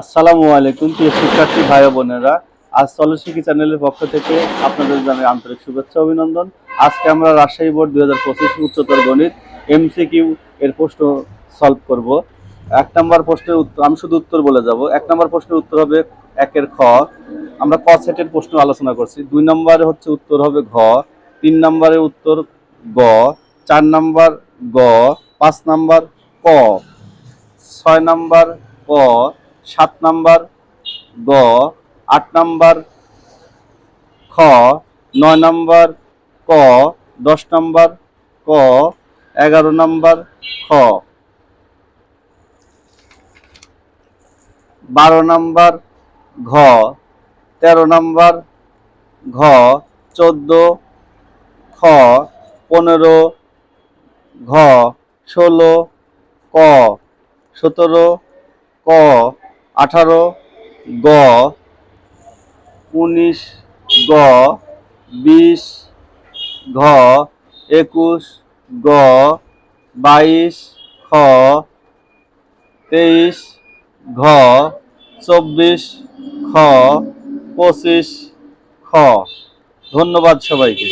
আসসালামু আলাইকুম, প্রিয় শিক্ষার্থী ভাই বোনেরা। আজ চলশিক্ষী চ্যানেলের পক্ষ থেকে আপনাদের জানাই আন্তরিক শুভেচ্ছা অভিনন্দন। আজকে আমরা রাজশাহী বোর্ড দুই হাজার পঁচিশ উচ্চতর গণিত এমসিকিউ এর প্রশ্ন সলভ করব। এক নম্বর প্রশ্নের উত্তর, আমি শুধু উত্তর বলে যাব। এক নম্বর প্রশ্নের উত্তর হবে একের খ। আমরা ক সেটের প্রশ্ন আলোচনা করছি। দুই নম্বরে হচ্ছে উত্তর হবে ঘ, তিন নম্বরের উত্তর গ, চার নম্বর গ, পাঁচ নম্বর ক, ছয় নাম্বার ক সাত নাম্বার গ, আট নাম্বার খ, নয় নাম্বার ক, দশ নাম্বার ক, এগারো নাম্বার খ। বারো নাম্বার ঘ, তেরো নাম্বার ঘ, চোদ্দ খ, পনেরো ঘ, ষোলো ক, সতেরো ক আঠারো, গ, উনিশ, গ, বিশ, ঘ, একুশ, গ, বাইশ, খ, তেইশ, ঘ, চব্বিশ, খ, পঁচিশ, খ। ধন্যবাদ সবাইকে।